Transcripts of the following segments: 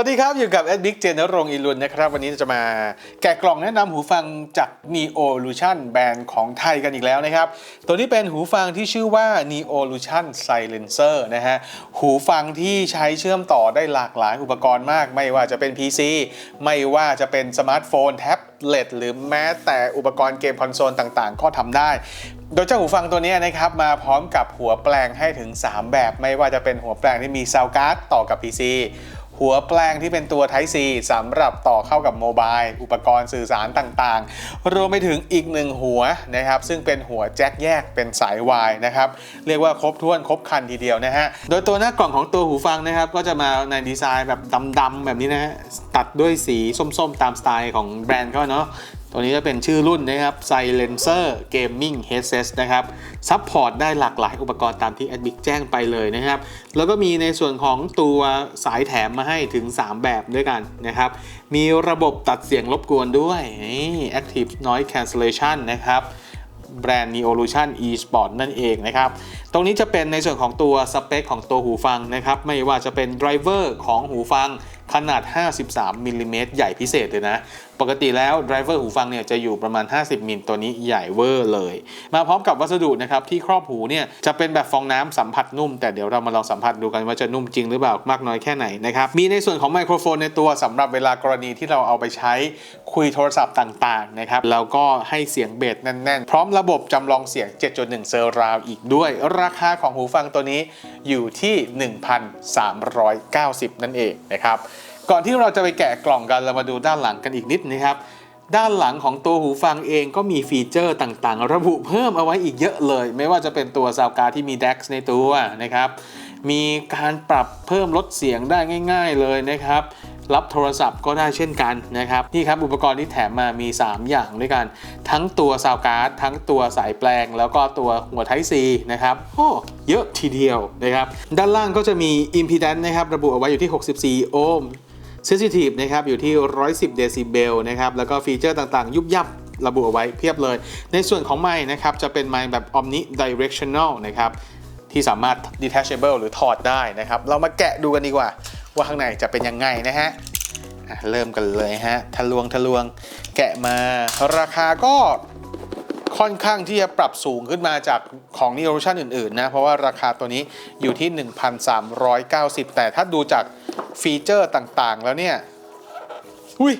สวัสดีครับอยู่กับ Ed Big เจนนรงอิรุนนะครับ วันนี้จะมาแกะกล่องแนะนำหูฟังจาก Neo Lution แบรนด์ของไทยกันอีกแล้วนะครับ ตัวนี้เป็นหูฟังที่ชื่อว่า Neo Lution Silencer นะฮะ หูฟังที่ใช้เชื่อมต่อได้หลากหลายอุปกรณ์มาก ไม่ว่าจะเป็น PC ไม่ว่าจะเป็นสมาร์ทโฟนแท็บเล็ตหรือแม้แต่อุปกรณ์เกมคอนโซลต่างๆ ก็ทำได้โดยเจ้าหูฟังตัวนี้นะครับมาพร้อมกับหัวแปลงให้ถึง 3 แบบ ไม่ว่าจะเป็นหัวแปลงที่มีซาวการ์ดต่อกับ PC หัวแปลงที่เป็นตัว Type C สำหรับต่อเข้ากับโมบายอุปกรณ์สื่อสารต่างๆ รวมไปถึงอีกหนึ่งหัวนะครับซึ่งเป็นหัวแจ็คแยกเป็นสายวายนะครับเรียกว่าครบถ้วนครบคันทีเดียวนะฮะโดยตัวหน้ากล่องของตัวหูฟังนะครับก็จะมาในดีไซน์แบบดำๆแบบนี้นะฮะตัดด้วยสีส้มๆ ตามสไตล์ของแบรนด์เขาเนาะ ตัวนี้จะเป็นชื่อรุ่นนะครับ Silencer Gaming Headset นะครับ ซัพพอร์ตได้หลากหลายอุปกรณ์ตามที่ Adbic แจ้งไปเลยนะครับ แล้วก็มีในส่วนของตัวสายแถมมาให้ถึง 3 แบบด้วยกันนะครับ มีระบบตัดเสียงรบกวนด้วยนี่ Active Noise Cancellation นะครับแบรนด์ Neolution eSport นั่นเองนะครับ ตรงนี้จะเป็นในส่วนของตัวสเปคของตัวหูฟังนะครับ ไม่ว่าจะเป็นไดรเวอร์ของหูฟังขนาด 53มิลลิเมตรใหญ่พิเศษเลยนะ ปกติแล้วไดรเวอร์หูฟังเนี่ยจะอยู่ประมาณ 50 มิลตัวนี้ใหญ่เวอร์เลย มาพร้อมกับวัสดุนะครับที่ครอบหูเนี่ยจะเป็นแบบฟองน้ำสัมผัสนุ่ม แต่เดี๋ยวเรามาลองสัมผัสดูกันว่าจะนุ่มจริงหรือเปล่ามากน้อยแค่ไหนนะครับมีในส่วนของไมโครโฟนในตัวสำหรับเวลากรณีที่เราเอาไปใช้คุยโทรศัพท์ต่างๆนะครับแล้วก็ให้เสียงเบสแน่นๆ พร้อมระบบจำลองเสียง 7.1 เซอร์ราวอีกด้วย ราคาของหูฟังตัวนี้อยู่ที่ 1,390 นั่นเองนะครับ ก่อนที่เราจะไปแกะกล่องกันเรามาดูด้านหลังกันอีกนิดนะครับ ด้านหลังของตัวหูฟังเองก็มีฟีเจอร์ต่างๆ ระบุเพิ่มเอาไว้อีกเยอะเลย ไม่ว่าจะเป็นตัวซาวการ์ที่มี DeX ในตัวนะครับ มีการปรับเพิ่มลดเสียงได้ง่าย ๆเลยนะครับรับโทรศัพท์ก็ได้เช่นกันนะครับนี่ครับอุปกรณ์ที่แถมมามี 3 อย่างด้วยกัน ทั้งตัวซาวการ์ดทั้งตัวสายแปลง แล้วก็ตัวหัวไทซีนะครับโอ้เยอะทีเดียวนะครับ ด้านล่างก็จะมี impedance นะครับ ระบุเอาไว้อยู่ที่ 64 โอห์ม Sensitive นะครับอยู่ที่ 110 เดซิเบลนะครับแล้วก็ฟีเจอร์ต่างๆ ยุบยับระบุเอาไว้เพียบเลย ในส่วนของไมค์นะครับจะเป็นไมค์แบบ omni directional นะครับที่สามารถ detachable หรือถอดได้นะครับ เรามาแกะดูกันดีกว่า ว่าข้างในจะเป็นยังไงนะฮะอะเริ่มกันเลยฮะทะลวงทะลวงแกะมาราคาก็ ค่อนข้างที่จะปรับสูงขึ้นมาจากของ n e o Vision อื่นๆนะ เพราะว่าราคาตัวนี้อยู่ที่ 1,390 แต่ถ้าดูจากฟีเจอร์ต่างๆ แล้วเนี่ยอุ้ย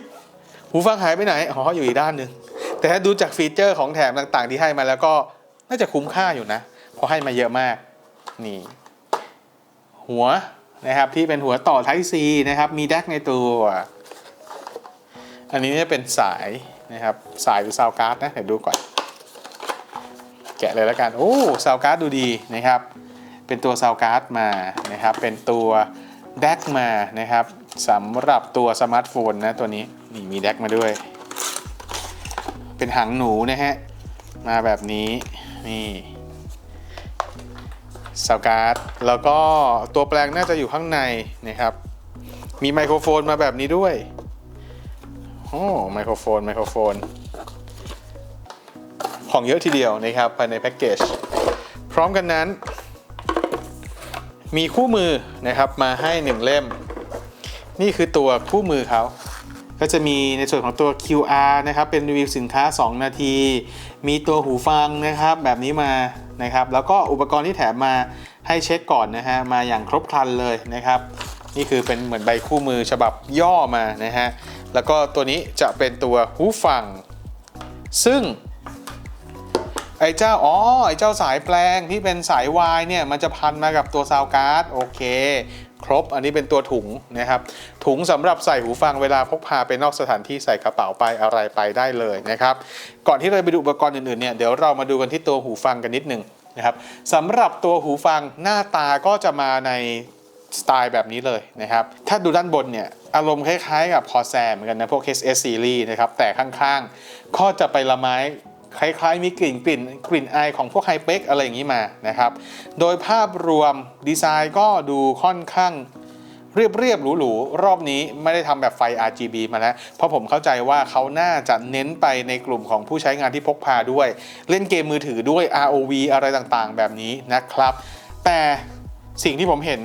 หูฟังหายไปไหน อ๋อ อยู่อีกด้านหนึ่งแต่ถ้าดูจากฟีเจอร์ของแถมต่างๆ ที่ให้มาแล้วก็น่าจะคุ้มค่าอยู่นะเพราะให้มาเยอะมาก นี่ หัวนะครับที่เป็นหัวต่อ Type C นะครับ มีแดกในตัว อันนี้จะเป็นสายนะครับ สายหรือซาวการ์ดนะ เดี๋ยวดูก่อน แกะเลยแล้วกัน โอ้ซาวการ์ดดูดีนะครับ เป็นตัวซาวการ์ดมานะครับ เป็นตัวแดกมานะครับสำหรับตัวสมาร์ทโฟนนะตัวนี้นี่มีแดกมาด้วย เป็นหางหนูนะฮะ มาแบบนี้นี่ซาวการ์ดแล้วก็ตัวแปลงน่าจะอยู่ข้างในนะครับ มีไมโครโฟนมาแบบนี้ด้วยโอ้ไมโครโฟนไมโครโฟน ของเยอะทีเดียวนะครับภายในแพ็กเกจ พร้อมกันนั้น มีคู่มือนะครับมาให้ 1 เล่ม นี่คือตัวคู่มือเขาก็จะมีในส่วนของตัว QR นะครับ เป็นรีวิวสินค้า 2 นาที มีตัวหูฟังนะครับ แบบนี้มานะครับ แล้วก็อุปกรณ์ที่แถมมาให้เช็คก่อนนะฮะ มาอย่างครบครันเลยนะครับ นี่คือเป็นเหมือนใบคู่มือฉบับย่อมานะฮะ แล้วก็ตัวนี้จะเป็นตัวหูฟัง ซึ่ง ไอ้เจ้า อ๋อ ไอ้เจ้าสายแปลงที่เป็นสายวายเนี่ย มันจะพันมากับตัวซาวการ์ด โอเค ครบ อันนี้เป็นตัวถุงนะครับ ถุงสำหรับใส่หูฟังเวลาพกพาไปนอกสถานที่ใส่กระเป๋าไปอะไรไปได้เลยนะครับ ก่อนที่เราไปดูอุปกรณ์อื่นๆเนี่ย เดี๋ยวเรามาดูกันที่ตัวหูฟังกันนิดหนึ่งนะครับสำหรับตัวหูฟังหน้าตาก็จะมาในสไตล์แบบนี้เลยนะครับ ถ้าดูด้านบนเนี่ย อารมณ์คล้ายๆ กับพอแซมเหมือนกันนะพวก HS Series นะครับ แต่ข้างๆ ก็จะไปละไม้ คล้ายๆ มีกลิ่นกลิ่นกลิ่นอายของพวกไฮเปกอะไรอย่างนี้มานะครับ โดยภาพรวมดีไซน์ก็ดูค่อนข้างเรียบเรียบๆหรูๆรอบนี้ไม่ได้ทำแบบไฟ RGB มาแล้ว เพราะผมเข้าใจว่าเขาน่าจะเน้นไปในกลุ่มของผู้ใช้งานที่พกพาด้วย เล่นเกมมือถือด้วย ROV อะไรต่างๆ แบบนี้นะครับ แต่สิ่งที่ผมเห็น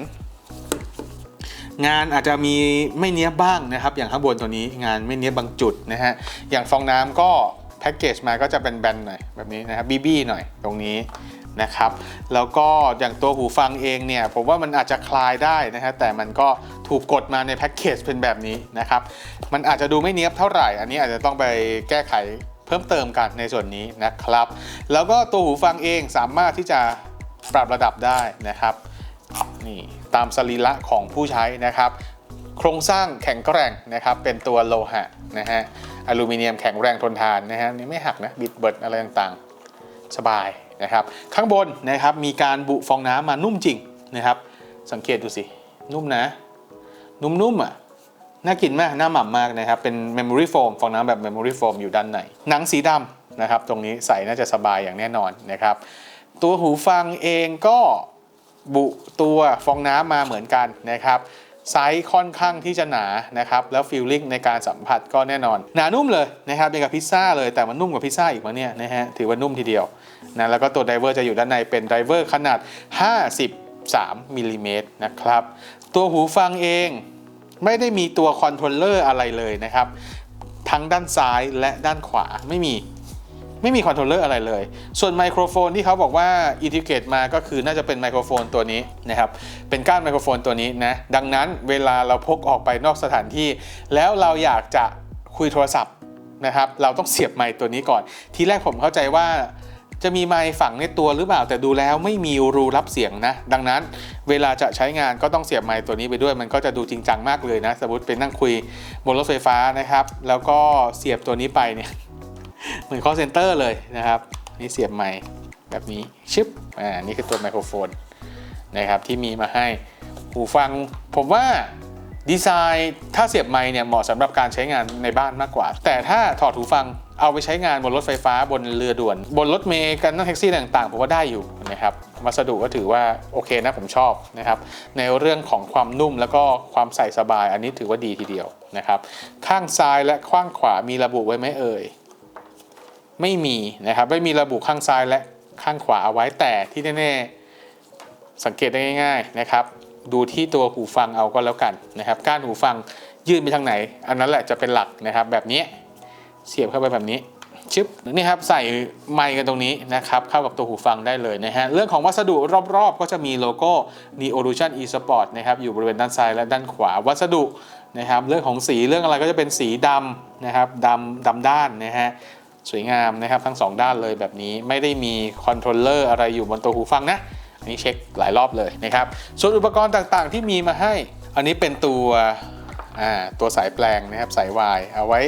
งานอาจจะมีไม่เนี้ยบ้างนะครับ อย่างข้างบนตัวนี้งานไม่เนี้ยบางจุดนะฮะอย่างฟองน้ำก็ พ็กเกจมาก็จะเป็นแบนหน่อยแบบนี้นะครับบีบี้หน่อยตรงนี้นะครับ แล้วก็อย่างตัวหูฟังเองเนี่ยผมว่ามันอาจจะคลายได้นะฮะแต่มันก็ถูกกดมาในแพ็กเกจเป็นแบบนี้นะครับ มันอาจจะดูไม่เนี้ยบเท่าไหร่ อันนี้อาจจะต้องไปแก้ไขเพิ่มเติมกันในส่วนนี้นะครับ แล้วก็ตัวหูฟังเองสามารถที่จะปรับระดับได้นะครับนี่ตามสรีระของผู้ใช้นะครับ โครงสร้างแข็งแกร่งนะครับเป็นตัวโลหะนะฮะ อลูมิเนียมแข็งแรงทนทานนะฮะนี่ไม่หักนะบิดเบิดอะไรต่างๆ สบายนะครับ ข้างบนนะครับมีการบุฟองน้ำมานุ่มจริงนะครับ สังเกตดูสิ นุ่มนะ นุ่มๆอะน่ากินมากน่าหม่ำมากนะครับ เป็น memory foam ฟองน้ำแบบ memory foam อยู่ด้านในหนังสีดำนะครับ ตรงนี้ใส่น่าจะสบายอย่างแน่นอนนะครับ ตัวหูฟังเองก็บุตัวฟองน้ำมาเหมือนกันนะครับ ไซส์ค่อนข้างที่จะหนานะครับแล้วฟีลลิ่งในการสัมผัสก็แน่นอน หนานุ่มเลยนะครับเป็นกับพิซซ่าเลยแต่มันนุ่มกว่าพิซซ่าอีกมั้งเนี่ยนะฮะถือว่านุ่มทีเดียวนะแล้วก็ตัวไดเวอร์จะอยู่ด้านในเป็นไดเวอร์ขนาด 53มิลลิเมตรนะครับตัวหูฟังเองไม่ได้มีตัวคอนโทรลเลอร์อะไรเลยนะครับ ทั้งด้านซ้ายและด้านขวาไม่มี ไม่มีคอนโทรลเลอร์อะไรเลย ส่วนไมโครโฟนที่เขาบอกว่าอินทิเกตมาก็คือน่าจะเป็นไมโครโฟนตัวนี้นะครับ เป็นก้านไมโครโฟนตัวนี้นะ ดังนั้นเวลาเราพกออกไปนอกสถานที่ แล้วเราอยากจะคุยโทรศัพท์นะครับ เราต้องเสียบไมค์ตัวนี้ก่อน ทีแรกผมเข้าใจว่าจะมีไมค์ฝังในตัวหรือเปล่าแต่ดูแล้วไม่มีรูรับเสียงนะ ดังนั้นเวลาจะใช้งานก็ต้องเสียบไมค์ตัวนี้ไปด้วย มันก็จะดูจริงจังมากเลยนะ สมมติเป็นนั่งคุยบนรถไฟฟ้านะครับ แล้วก็เสียบตัวนี้ไปเนี่ย เหมือน call center เลยนะครับ นี่เสียบไมค์แบบนี้ชึบอ่านี่คือตัวไมโครโฟนนะครับที่มีมาให้หูฟัง ผมว่าดีไซน์ถ้าเสียบไมค์เนี่ยเหมาะสำหรับการใช้งานในบ้านมากกว่า แต่ถ้าถอดหูฟังเอาไปใช้งานบนรถไฟฟ้าบนเรือด่วน บนรถเมล์กันนั่งแท็กซี่ต่างๆผมว่าได้อยู่นะครับวัสดุก็ถือว่าโอเคนะผมชอบนะครับในเรื่องของความนุ่มแล้วก็ความใส่สบาย อันนี้ถือว่าดีทีเดียวนะครับข้างซ้ายและข้างขวามีระบุไว้ไหมเอ่ย ไม่มีนะครับไม่มีระบุข้างซ้ายและข้างขวาเอาไว้แต่ที่แน่ๆสังเกตได้ง่าย ๆนะครับ ดูที่ตัวหูฟังเอาก็แล้วกันนะครับ ก้านหูฟังยื่นไปทางไหน อันนั้นแหละจะเป็นหลักนะครับแบบนี้เสียบเข้าไปแบบนี้ชึบนี่ครับใส่ไมค์กันตรงนี้นะครับเข้ากับตัวหูฟังได้เลยนะฮะเรื่องของวัสดุรอบๆ ก็จะมีโลโก้ Neolution eSport นะครับอยู่บริเวณด้านซ้ายและด้านขวาวัสดุนะครับเรื่องของสีเรื่องอะไรก็จะเป็นสีดำนะครับดำดำด้านนะฮะ สวยงามนะครับทั้ง 2 ด้านเลยแบบนี้ไม่ได้มีคอนโทรลเลอร์อะไรอยู่บนตัวหูฟังนะอันนี้เช็คหลายรอบเลยนะครับส่วนอุปกรณ์ต่างๆที่มีมาให้ อันนี้เป็นตัวอ่าตัวสายแปลงนะครับสายวายเอาไว้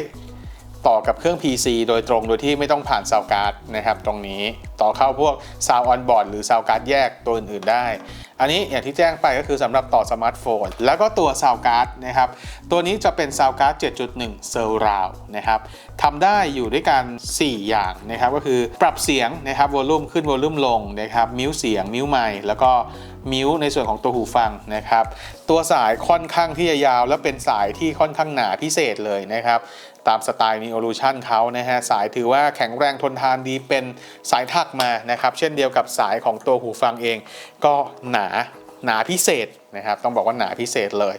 ต่อกับเครื่อง PC โดยตรงโดยที่ไม่ต้องผ่านซาวการ์ดนะครับตรงนี้ต่อเข้าพวกซาวออนบอร์ดหรือซาวการ์ดแยกตัวอื่นๆได้ อันนี้อย่างที่แจ้งไปก็คือสำหรับต่อสมาร์ทโฟน แล้วก็ตัวซาวการ์ดนะครับตัวนี้จะเป็นซาวการ์ด7.1 Surround นะครับทำได้อยู่ด้วยกัน 4 อย่างนะครับก็คือปรับเสียงนะครับวอลลุ่มขึ้นวอลลุ่มลงนะครับมิวเสียงมิวไมค์แล้วก็ มิวในส่วนของตัวหูฟังนะครับ ตัวสายค่อนข้างที่จะยาว และเป็นสายที่ค่อนข้างหนาพิเศษเลยนะครับ ตามสไตล์ Neolution เขานะฮะสายถือว่าแข็งแรงทนทานดีเป็นสายถักมานะครับ เช่นเดียวกับสายของตัวหูฟังเอง ก็หนาหนาพิเศษนะครับ ต้องบอกว่าหนาพิเศษเลย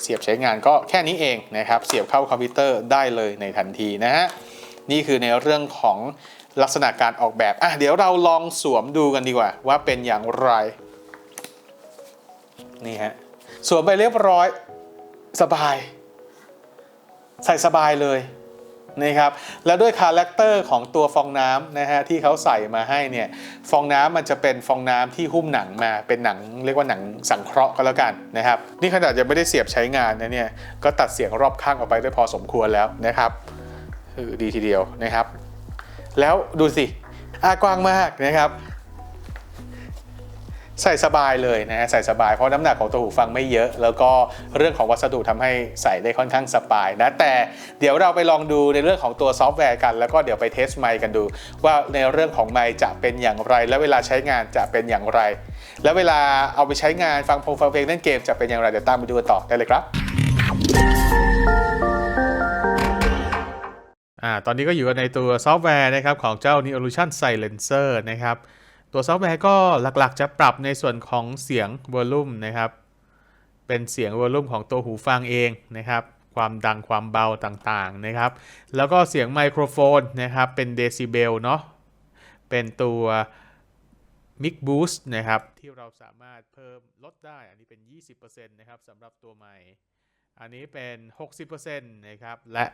เสียบใช้งานก็แค่นี้เองนะครับ เสียบเข้าคอมพิวเตอร์ได้เลยในทันทีนะฮะนี่คือในเรื่องของลักษณะการออกแบบ อะ เดี๋ยวเราลองสวมดูกันดีกว่า ว่าเป็นอย่างไร นี่ฮะสวมไปเรียบร้อยสบาย ใส่สบายเลยนะครับแล้วด้วยคาแรคเตอร์ของตัวฟองน้ำนะฮะที่เขาใส่มาให้เนี่ยฟองน้ำมันจะเป็นฟองน้ำที่หุ้มหนังมาเป็นหนังเรียกว่าหนังสังเคราะห์ก็แล้วกันนะครับนี่ขนาดยังไม่ได้เสียบใช้งานนะเนี่ยก็ตัดเสียงรอบข้างออกไปได้พอสมควรแล้วนะครับคือดีทีเดียวนะครับ แล้วดูสิอากว้างมากนะครับ ใส่สบายเลยนะฮะใส่สบายเพราะน้ำหนักของตัวหูฟังไม่เยอะ แล้วก็เรื่องของวัสดุทำให้ใส่ได้ค่อนข้างสบายนะ แต่เดี๋ยวเราไปลองดูในเรื่องของตัวซอฟต์แวร์กัน แล้วก็เดี๋ยวไปเทสไมค์กันดู ว่าในเรื่องของไมค์จะเป็นอย่างไร และเวลาใช้งานจะเป็นอย่างไร แล้วเวลาเอาไปใช้งานฟังพงฟังเพลงเล่นเกมจะเป็นอย่างไรเดี๋ยวตามไปดูกันต่อได้เลยครับอ่าตอนนี้ก็อยู่ในตัวซอฟต์แวร์นะครับของเจ้า Neolution Silencer นะครับ ตัวซอฟต์แวร์ก็หลักๆ จะปรับในส่วนของเสียง Volume นะครับ เป็นเสียงวอลลุ่มของตัวหูฟังเองนะครับ ความดังความเบาต่างๆนะครับ แล้วก็เสียงไมโครโฟนนะครับ เป็นเดซิเบลเนาะ เป็นตัว Mic Boost นะครับ ที่เราสามารถเพิ่มลดได้ อันนี้เป็น 20%นะครับสำหรับตัวใหม่ อันนี้เป็น 60%นะครับ และ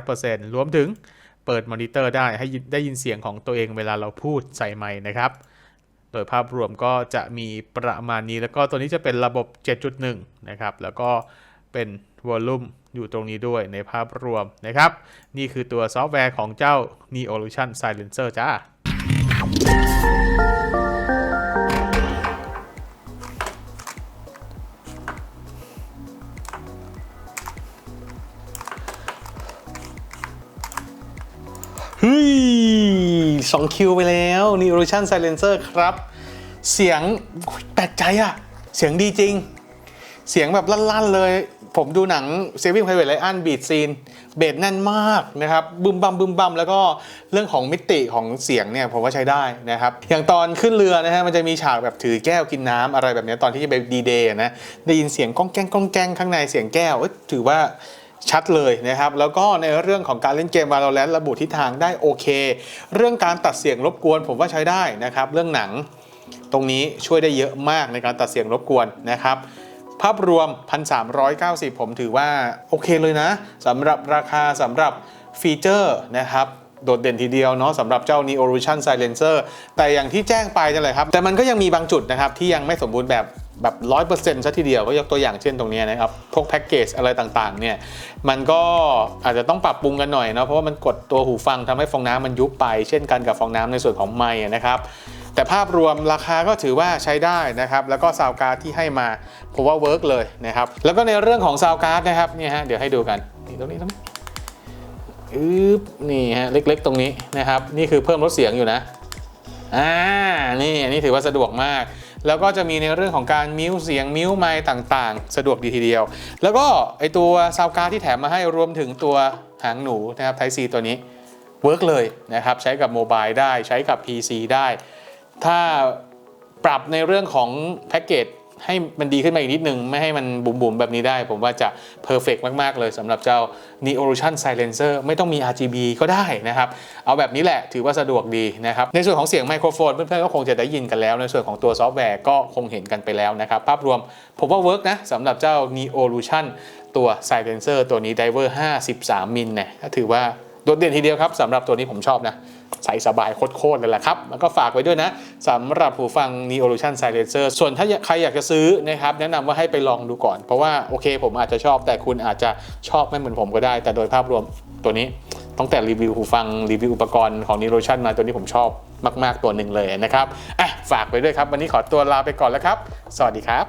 100%รวมถึงเปิดมอนิเตอร์ได้ให้ได้ยินเสียงของตัวเองเวลาเราพูดใส่ไมค์นะครับ โดยภาพรวมก็จะมีประมาณนี้ แล้วก็ตัวนี้จะเป็นระบบ 7.1 นะครับ แล้วก็เป็นวอลลุ่มอยู่ตรงนี้ด้วยในภาพรวมนะครับ นี่คือตัวซอฟต์แวร์ของเจ้า Neolution Silencer จ้า 2 คิวไปแล้ว New Illusion Silencer ครับ เสียงแปลกใจอะเสียงดีจริง เสียงแบบลั่นๆเลย ผมดูหนัง Saving Private Ryan บีดซีนเบสแน่นมากนะครับบึมบัมบึมบัมแล้วก็เรื่องของมิติของเสียงเนี่ยผมว่าใช้ได้นะครับ อย่างตอนขึ้นเรือนะฮะมันจะมีฉากแบบถือแก้วกินน้ำอะไรแบบนี้ตอนที่จะไปดีเดย์นะได้ยินเสียงก้องแกงก้องแกงข้างในเสียงแก้วถือว่า ชัดเลยนะครับ แล้วก็ในเรื่องของการเล่นเกม Valorant ระบุทิศทางได้โอเค เรื่องการตัดเสียงรบกวนผมว่าใช้ได้นะครับ เรื่องหนังตรงนี้ช่วยได้เยอะมากในการตัดเสียงรบกวนนะครับ ภาพรวม 1,390 ผมถือว่าโอเคเลยนะสำหรับราคาสำหรับฟีเจอร์นะครับโดดเด่นทีเดียวเนาะสำหรับเจ้า Neolution Silencer แต่อย่างที่แจ้งไปนั่นแหละครับ แต่มันก็ยังมีบางจุดนะครับ ที่ยังไม่สมบูรณ์แบบ แบบร้อยเปอร์เซ็นต์ซะทีเดียวก็ยกตัวอย่างเช่นตรงนี้นะครับ พวกแพ็กเกจอะไรต่างๆเนี่ยมันก็อาจจะต้องปรับปรุงกันหน่อยเนาะเพราะว่ามันกดตัวหูฟังทำให้ฟองน้ำมันยุบไป เช่นกันกับฟองน้ำในส่วนของไมค์นะครับแต่ภาพรวมราคาก็ถือว่าใช้ได้นะครับ แล้วก็ซาวการ์ดที่ให้มาผมว่าเวิร์กเลยนะครับ แล้วก็ในเรื่องของซาวการ์ดนะครับเนี่ยฮะเดี๋ยวให้ดูกันนี่ตรงนี้ตรงนี้อึ๊บนี่ฮะเล็กๆ ตรงนี้นะครับ นี่คือเพิ่มลดเสียงอยู่นะอ่านี่อันนี้ถือว่าสะดวกมาก แล้วก็จะมีในเรื่องของการมิวเสียงมิวไมค์ต่างๆ สะดวกดีทีเดียว แล้วก็ไอตัวซาวการ์ที่แถมมาให้รวมถึงตัวหางหนูนะครับไทซีตัวนี้เวิร์กเลยนะครับใช้กับโมบายได้ใช้กับ PC ได้ ถ้าปรับในเรื่องของแพ็กเกจ ให้มันดีขึ้นมาอีกนิดนึง ไม่ให้มันบุ๋มๆแบบนี้ได้ ผมว่าจะเพอร์เฟกมาก ๆ เลยสำหรับเจ้า Neolution Silencer ไม่ต้องมี RGB ก็ได้นะครับ เอาแบบนี้แหละถือว่าสะดวกดีนะครับ ในส่วนของเสียงไมโครโฟน เพื่อนๆก็คงจะได้ยินกันแล้ว ในส่วนของตัวซอฟต์แวร์ก็คงเห็นกันไปแล้วนะครับ ภาพรวมผมว่าเวิร์กนะสำหรับเจ้า Neolution ตัว Silencer ตัวนี้ Diver 53มิลเนี่ยถือว่าโดดเด่นทีเดียวครับสำหรับตัวนี้ผมชอบนะ ใส่สบายโคตรๆเลยแหละครับ แล้วก็ฝากไว้ด้วยนะสำหรับหูฟัง Neolution Silencer ส่วนถ้าใครอยากจะซื้อนะครับ แนะนำว่าให้ไปลองดูก่อน เพราะว่าโอเค ผมอาจจะชอบแต่คุณอาจจะชอบไม่เหมือนผมก็ได้ แต่โดยภาพรวมตัวนี้ตั้งแต่รีวิวหูฟังรีวิวอุปกรณ์ของ Neolution มาตัวนี้ผมชอบมาก ๆ ตัวหนึ่งเลยนะครับอะฝากไปด้วยครับ วันนี้ขอตัวลาไปก่อนแล้วครับ สวัสดีครับ